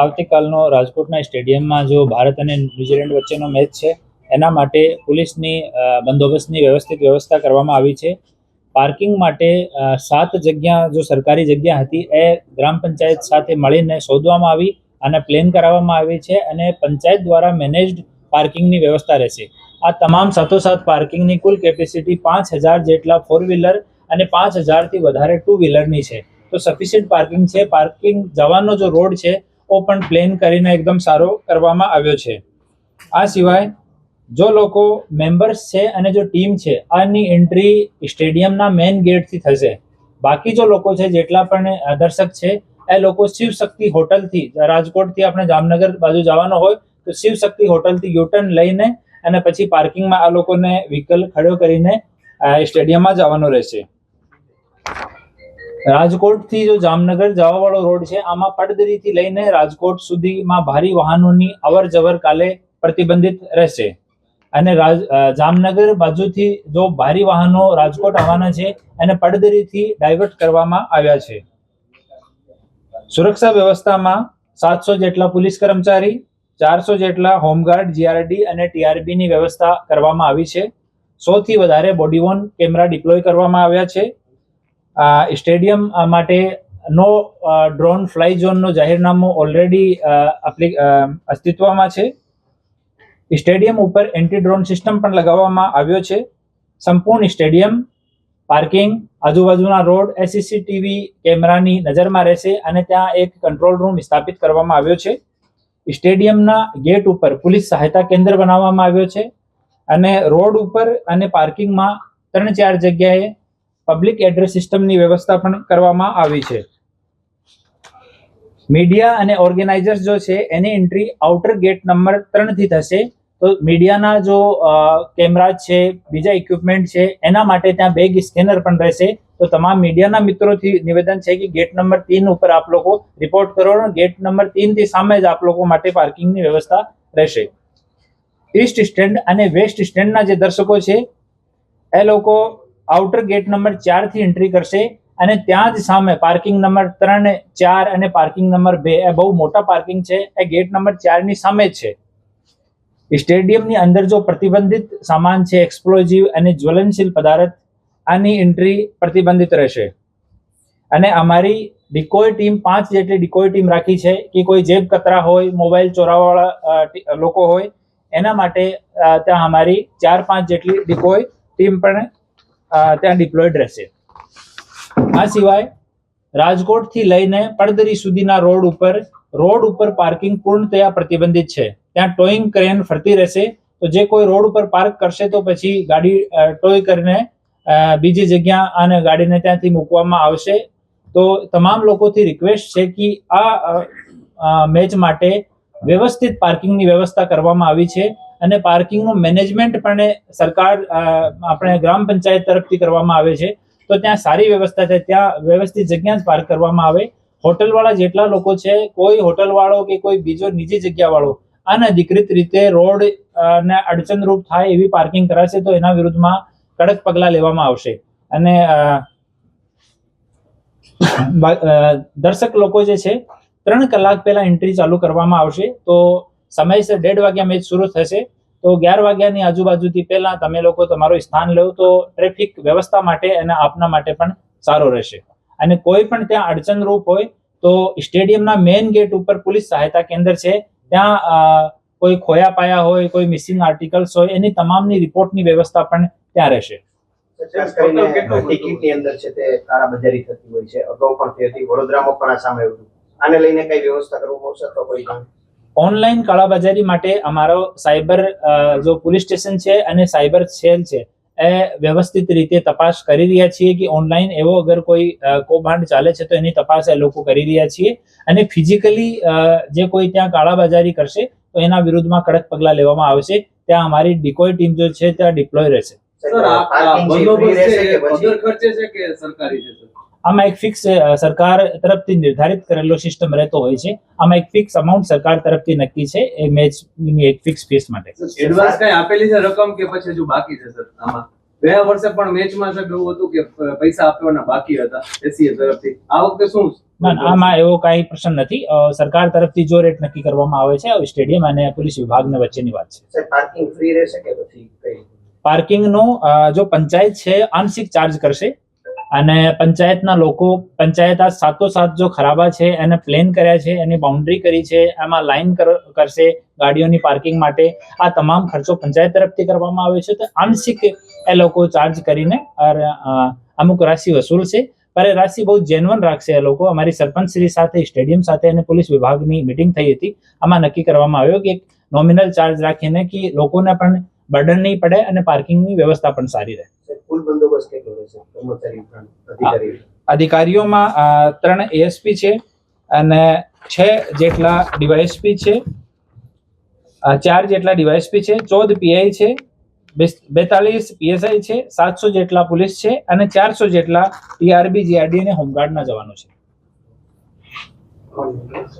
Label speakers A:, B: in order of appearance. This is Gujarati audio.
A: આવતીકાલનો રાજકોટના સ્ટેડિયમમાં જો ભારત અને ન્યુઝીલેન્ડ વચ્ચેનો મેચ છે, એના માટે પોલીસની બંદોબસ્તની વ્યવસ્થિત વ્યવસ્થા કરવામાં આવી છે. પાર્કિંગ માટે સાત જગ્યા જો સરકારી જગ્યા હતી, એ ગ્રામ પંચાયત સાથે મળીને શોધવામાં આવી અને પ્લેન કરાવવામાં આવી છે અને પંચાયત દ્વારા મેનેજ્ડ પાર્કિંગની વ્યવસ્થા રહેશે. આ તમામ સાથોસાથ પાર્કિંગની કુલ કેપેસિટી પાંચ હજાર જેટલા ફોર વ્હીલર અને પાંચ હજારથી વધારે ટુ વ્હીલરની છે. તો સફિશિયન્ટ પાર્કિંગ છે. પાર્કિંગ જવાનો જો રોડ છે ਉਹ પણ પ્લેન કરીને એકદમ સારો કરવામાં આવ્યો છે. આ સિવાય, જો લોકો મેમ્બર્સ છે અને જો ટીમ છે, આની એન્ટ્રી સ્ટેડિયમના મેઇન ગેટથી થશે. બાકી જો લોકો છે, જેટલા પણ દર્શક છે, એ લોકો શિવશક્તિ હોટલથી, રાજકોટથી આપણે જામનગર બાજુ જવાનો હોય, તો શિવ શક્તિ હોટલથી યુટર્ન લઈને અને પછી પાર્કિંગમાં આ લોકોને વ્હીકલ ખડો કરીને સ્ટેડિયમમાં જવાનું રહેશે. રાજકોટથી જો જામનગર જવાવાળો રોડ છે, આમાં પડદરીથી લઈને રાજકોટ સુધીમાં ભારે વાહનોની અવર જવર કાલે પ્રતિબંધિત રહેશે. અને જામનગર બાજુથી જો ભારે વાહનો રાજકોટ આવવાના છે, એને પડદરીથી ડાયવર્ટ કરવામાં આવ્યા છે. સુરક્ષા વ્યવસ્થામાં સાતસો જેટલા પોલીસ કર્મચારી, ચારસો જેટલા હોમગાર્ડ, જીઆરડી અને ટીઆરબી ની વ્યવસ્થા કરવામાં આવી છે. સૌથી વધારે બોડીવોન કેમેરા ડિપ્લોય કરવામાં આવ્યા છે. સ્ટેડિયમ માટે નો ડ્રોન ફ્લાય ઝોનનો જાહેરનામું ઓલરેડી અસ્તિત્વમાં છે. સ્ટેડિયમ ઉપર એન્ટી ડ્રોન સિસ્ટમ પણ લગાવવામાં આવ્યો છે. સંપૂર્ણ સ્ટેડિયમ પાર્કિંગ આજુબાજુના રોડ એસીસીટીવી સીસીટીવી કેમેરાની નજરમાં રહેશે અને ત્યાં એક કંટ્રોલ રૂમ સ્થાપિત કરવામાં આવ્યો છે. સ્ટેડિયમના ગેટ ઉપર પોલીસ સહાયતા કેન્દ્ર બનાવવામાં આવ્યો છે અને રોડ ઉપર અને પાર્કિંગમાં ત્રણ ચાર જગ્યાએ પબ્લિક એડ્રેસ સિસ્ટમની વ્યવસ્થા પણ કરવામાં આવી છે. મીડિયા અને ઓર્ગેનાઇઝર્સ જો છે, એની એન્ટ્રી આઉટર ગેટ નંબર ત્રણથી થશે. તો મીડિયાના જો કેમેરા છે, બીજા ઇક્વિપમેન્ટ છે, એના માટે ત્યાં બેગ સ્કેનર પણ રહેશે. તો તમામ મીડિયાના મિત્રોથી નિવેદન છે કે ગેટ નંબર તીન ઉપર આપ લોકો રિપોર્ટ કરો ગેટ નંબર તીનથી સામે જ આપ લોકો માટે પાર્કિંગની વ્યવસ્થા રહેશે. ઈસ્ટ સ્ટેન્ડ અને વેસ્ટ સ્ટેન્ડના જે દર્શકો છે, એ લોકો આઉટર ગેટ નંબર ચારથી એન્ટ્રી કરશે અને ત્યાં જ સામે પાર્કિંગ નંબર ત્રણ, ચાર અને પાર્કિંગ નંબર બે, એ બહુ મોટા પાર્કિંગ છે, એ ગેટ નંબર ચારની સામે છે. સ્ટેડિયમની અંદર જો પ્રતિબંધિત સામાન છે એક્સપ્લોઝિવ અને જ્વલનશીલ પદાર્થ, આની એન્ટ્રી પ્રતિબંધિત રહેશે. અને અમારી ડિકોય ટીમ પાંચ જેટલી ડિકોય ટીમ રાખી છે કે કોઈ જેબ કતરા હોય મોબાઈલ ચોરાવાળા લોકો હોય, એના માટે ત્યાં અમારી ચાર પાંચ જેટલી ડિકોય ટીમ પણ ત્યાં ડિપ્લોયડ રહેશે. આ સિવાય રાજકોટથી લઈને પડદરી સુધીના રોડ ઉપર રોડ ઉપર પાર્કિંગ પૂર્ણતયા પ્રતિબંધિત છે. ત્યાં ટોઈંગ ક્રેન ફરતી રહેશે. તો જે કોઈ રોડ ઉપર પાર્ક કરશે તો પછી ગાડી ટોય કરીને બીજી જગ્યા અને ગાડીને ત્યાંથી મૂકવામાં આવશે. તો તમામ લોકોથી રિક્વેસ્ટ છે કે આ મેચ માટે વ્યવસ્થિત પાર્કિંગની વ્યવસ્થા કરવામાં આવી છે. અને પાર્કિંગનું મેનેજમેન્ટ પણ સરકાર આપણે ગ્રામ પંચાયત તરફથી કરવામાં આવે છે. તો ત્યાં સારી વ્યવસ્થા છે. ત્યાં વ્યવસ્થિત જગ્યા જ પાર્ક કરવામાં આવે. હોટલવાળા જેટલા લોકો છે, કોઈ હોટલવાળો કે કોઈ બીજો નિજી જગ્યાવાળો, અનધિકૃત રીતે રોડ ને અડચણરૂપ થાય એવી પાર્કિંગ કરાશે તો એના વિરુદ્ધમાં કડક પગલાં લેવામાં આવશે. અને દર્શક લોકો જે છે, ત્રણ કલાક પહેલા એન્ટ્રી ચાલુ કરવામાં આવશે. તો સમયસર દેઢ વાગ્યા મેચ શરૂ થશે. તો અગિયાર વાગ્યાની આજુબાજુથી પહેલા તમે લોકો તમારું સ્થાન લો તો ટ્રાફિક વ્યવસ્થા માટે અને આપના માટે પણ સારો રહેશે. અને કોઈ પણ ત્યાં અડચણરૂપ હોય તો સ્ટેડિયમના મેઇન ગેટ ઉપર પોલીસ સહાયતા કેન્દ્ર છે. ત્યાં કોઈ ખોયા પાયા હોય, કોઈ મિસિંગ આર્ટિકલ્સ હોય, એની તમામની રિપોર્ટની વ્યવસ્થા પણ ત્યાં રહેશે.
B: થતી હોય છે. વડોદરામાં પણ આ સામે આને લઈને કઈ વ્યવસ્થા કરવામાં આવશે અથવા કોઈ
A: ઓનલાઈન કાળાબજારી માટે અમારો સાયબર અ, જો પોલીસ સ્ટેશન છે અને સાયબર સેલ છે એ વ્યવસ્થિત રીતે તપાસ કરી રહ્યા છીએ કે ઓનલાઈન એવો અગર કોઈ કૌભાંડ ચાલે છે તો એની તપાસ એ લોકો કરી રહ્યા છીએ. અને ફિઝિકલી જે કોઈ ત્યાં કાળાબજારી કરશે તો એના વિરુદ્ધમાં કડક પગલાં લેવામાં આવશે. ત્યાં અમારી ડિકોય ટીમ જો છે ત્યાં ડિપ્લોય રહેશે.
C: સર આ બંદોબસ્ત છે
B: કે
C: એ ખર્ચે છે કે સરકારી છે સર?
A: આમાં એક ફિક્સ સરકાર તરફથી નિર્ધારિત કરેલો સિસ્ટમ રહેતો હોય છે. આમાં એક ફિક્સ અમાઉન્ટ સરકાર તરફથી નક્કી છે. એ મેચની એક ફિક્સ ફીસ માટે.
C: એડવાન્સ કઈ આપેલી છે રકમ કે પછી હજુ બાકી છે સર આમાં? ગયા વર્ષે પણ મેચમાં સાહેબ એવું હતું કે પૈસા આપવાના બાકી હતા એસીએ તરફથી. આ વખતે શું
A: આમાં એવો કાંઈ પ્રશ્ન નથી. સરકાર તરફથી જો રેટ નક્કી કરવામાં આવે છે સ્ટેડિયમ અને પોલીસ વિભાગના વચ્ચેની વાત છે.
B: પાર્કિંગ ફ્રી રહેશે કે પછી
A: પાર્કિંગનો જો પંચાયત છે આંશિક ચાર્જ કરશે. અને પંચાયતના લોકો, પંચાયત આ સાતોસાત જો ખરાબા છે, એને પ્લેન કર્યા છે, એની બાઉન્ડ્રી કરી છે એમાં લાઈન કરશે ગાડીઓની પાર્કિંગ માટે. આ તમામ ખર્ચો પંચાયત તરફથી કરવામાં આવે છે. તો આંશિક એ લોકો ચાર્જ કરીને અમુક રાશિ વસૂલશે પર એ રાશિ બહુ જેન્યુઅન રાખશે એ લોકો. અમારી સરપંચ શ્રી સાથે સ્ટેડિયમ સાથે અને પોલીસ વિભાગની મિટિંગ થઈ હતી. આમાં નક્કી કરવામાં આવ્યો કે એક નોમિનલ ચાર્જ રાખીને કે લોકોને પણ બર્ડન નહીં પડે અને પાર્કિંગની વ્યવસ્થા પણ સારી રહે.
B: કુલ બંદોબસ્ત કેટલો રહેશે? કર્મચારી અધિકારી
A: અધિકારીઓમાં ત્રણ એએસપી છે અને છ જેટલા ડીવાયએસપી છે ચાર જેટલા ડીવાયએસપી છે ચૌદ પીઆઈ છે બેતાલીસ પીએસઆઈ છે સાતસો જેટલા પોલીસ છે અને ચારસો જેટલા ટીઆરબી જીઆરડી અને હોમગાર્ડના જવાનો છે.